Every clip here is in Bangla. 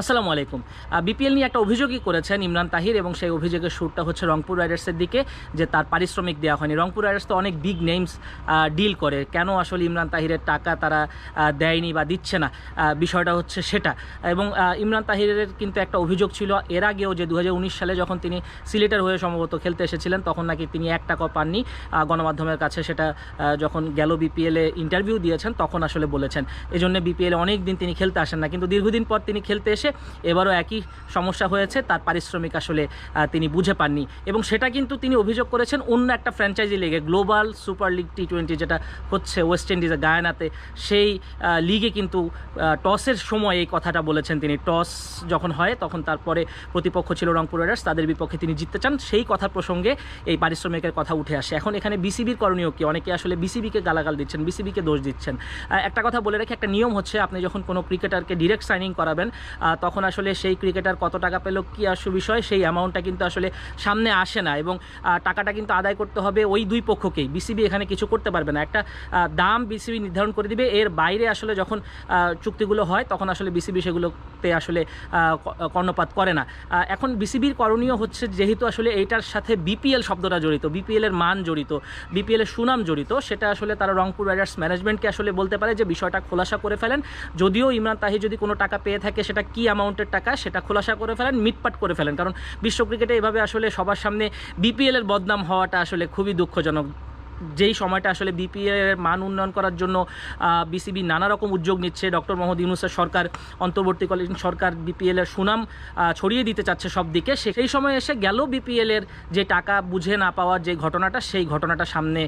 আসসালামু আলাইকুম। বিপিএল নিয়ে একটা অভিযোগই করেছেন ইমরান তাহির এবং সেই অভিযোগের সুরটা হচ্ছে রংপুর রাইডার্সের দিকে, যে তার পারিশ্রমিক দেওয়া হয়নি। রংপুর রাইডার্স তো অনেক বিগ নেমস ডিল করে। কেন আসলে ইমরান তাহিরের টাকা তারা দেয়নি বা দিচ্ছে না? বিষয়টা হচ্ছে সেটা। এবং ইমরান তাহিরের কিন্তু একটা অভিযোগ ছিল, এর আগেও যে দু হাজার উনিশ সালে যখন তিনি সিলেটের হয়ে সম্ভবত খেলতে এসেছিলেন, তখন নাকি তিনি এক টাকা পাননি। গণমাধ্যমের কাছে সেটা যখন গেল বিপিএলে ইন্টারভিউ দিয়েছেন, তখন আসলে বলেছেন। এই জন্য বিপিএলে অনেক দিন তিনি খেলতে আসেন না। কিন্তু দীর্ঘদিন পর তিনি খেলতে এসে এবারও একই সমস্যা হয়েছে, তার পারিশ্রমিক আসলে তিনি বুঝে পাননি। এবং সেটা কিন্তু তিনি অভিযোগ করেছেন অন্য একটা ফ্র্যাঞ্চাইজি লিগে global super league T twenty যেটা হচ্ছে ওয়েস্ট ইন্ডিজের গায়ানাতে সেই লিগে কিন্তু টসের সময় এই কথাটা বলেছেন তিনি। টস যখন হয়, তখন তারপরে প্রতিপক্ষ ছিল রংপুর রাইডার্স তাদের বিপক্ষে তিনি জিততে চান। সেই কথা প্রসঙ্গে এই পারিশ্রমিকের কথা উঠে আসে। এখন এখানে বিসিবির করণীয় কি? অনেকে আসলে বিসিবিকে গালাগাল দিচ্ছেন বিসিবিকে দোষ দিচ্ছেন। একটা কথা বলে রেখে, একটা নিয়ম হচ্ছে আপনি যখন কোনো ক্রিকেটারকে ডিরেক্ট সাইনিং করাবেন তখন আসলে সেই ক্রিকেটার কত টাকা পেল, কি আসু বিষয়, সেই অ্যামাউন্টটা কিন্তু আসলে সামনে আসে না। এবং টাকাটা কিন্তু আদায় করতে হবে ওই দুই পক্ষকেই। বিসিবি এখানে কিছু করতে পারবে না। একটা দাম বিসিবি নির্ধারণ করে দিবে। এর বাইরে আসলে যখন চুক্তিগুলো হয়, তখন আসলে বিসিবি সেগুলোতে আসলে কর্ণপাত করে না। এখন বিসিবির করণীয় হচ্ছে যেহেতু আসলে এইটার সাথে বিপিএল শব্দটা জড়িত বিপিএল এর মান জড়িত বিপিএল এর সুনাম জড়িত, সেটা আসলে তারা রংপুর রাইডার্স ম্যানেজমেন্টকে আসলে বলতে পারে যে বিষয়টা খোলাসা করে ফেলেন। যদিও ইমরান তাহি যদি কোনো টাকা পেয়ে থাকে, সেটা কি অ্যামাউন্টের টাকা সেটা খোলাসা করে ফেলেন, মিটপাট করে ফেলেন। কারণ বিশ্ব ক্রিকেটে এভাবে আসলে সবার সামনে বিপিএল এর বদনাম হওয়াটা আসলে খুবই দুঃখজনক। যেই সময়টা আসলে বিপিএল এর মান উন্নয়ন করার জন্য বিসিবি নানা রকম উদ্যোগ নিচ্ছে, ডক্টর মোহাম্মদ ইউনুসের সরকার, অন্তর্বর্তীকালীন সরকার বিপিএল এর সুনাম ছড়িয়ে দিতে চাচ্ছে সব দিকে সেই সময় এসে গেল বিপিএল এর যে টাকা বুঝে না পাওয়ার যে ঘটনাটা, সেই ঘটনাটা সামনে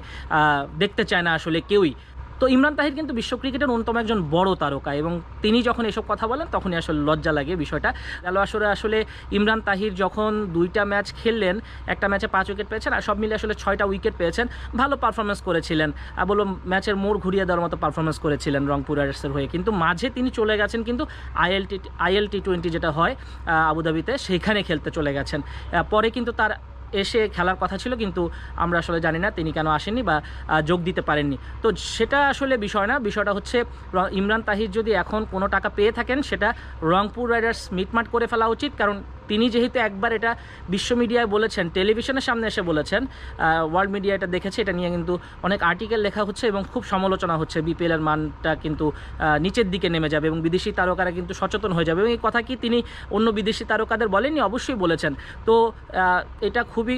দেখতে চায় না আসলে কেউই। তো ইমরান তাহির কিন্তু বিশ্ব ক্রিকেটের অন্যতম একজন বড় তারকা এবং তিনি যখন এসব কথা বলেন, তখনই আসলে লজ্জা লাগে বিষয়টা। গেল আসলে আসলে ইমরান তাহির যখন দুইটা ম্যাচ খেললেন, একটা ম্যাচে পাঁচ উইকেট পেয়েছেন আর সব মিলে আসলে ছয়টা উইকেট পেয়েছেন, ভালো পারফরমেন্স করেছিলেন। আর বলো ম্যাচের মোড় ঘুরিয়ে দেওয়ার মতো পারফরমেন্স করেছিলেন রংপুর রাইডার্সের হয়ে। কিন্তু মাঝে তিনি চলে গেছেন কিন্তু IL T IL T twenty যেটা হয় আবুধাবিতে, সেখানে খেলতে চলে গেছেন। পরে কিন্তু তার এসে খেলার কথা ছিল, কিন্তু আমরা আসলে জানি না তিনি কেন আসেননি বা যোগ দিতে পারেননি। তো সেটা আসলে বিষয় না, বিষয়টা হচ্ছে ইমরান তাহির যদি এখন কোনো টাকা পেয়ে থাকেন, সেটা রংপুর রাইডার্স মিটমাট করে ফেলা উচিত, কারণ তিনি যেহেতু একবার এটা বিশ্ব মিডিয়ায় বলেছেন, টেলিভিশনের সামনে এসে বলেছেন ওয়ার্ল্ড মিডিয়া এটা দেখেছে, এটা নিয়ে কিন্তু অনেক আর্টিকেল লেখা হচ্ছে এবং খুব সমালোচনা হচ্ছে। বিপিএল এর মানটা কিন্তু নিচের দিকে নেমে যাবে এবং বিদেশি তারকারা কিন্তু সচেতন হয়ে যাবে। এবং এই কথা কি তিনি অন্য বিদেশি তারকাদের বলেননি? অবশ্যই বলেছেন। তো এটা খুবই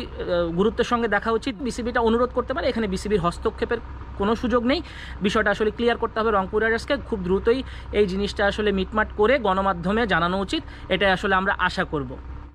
গুরুত্বের সঙ্গে দেখা উচিত। বিসিবিটা অনুরোধ করতে পারে, এখানে বিসিবির হস্তক্ষেপের কোনো সুযোগ নেই। বিষয়টা আসলে ক্লিয়ার করতে হবে রংপুর রাইডার্সকে খুব দ্রুতই এই জিনিসটা আসলে মিটমাট করে গণমাধ্যমে জানানো উচিত। এটাই আসলে আমরা আশা করব।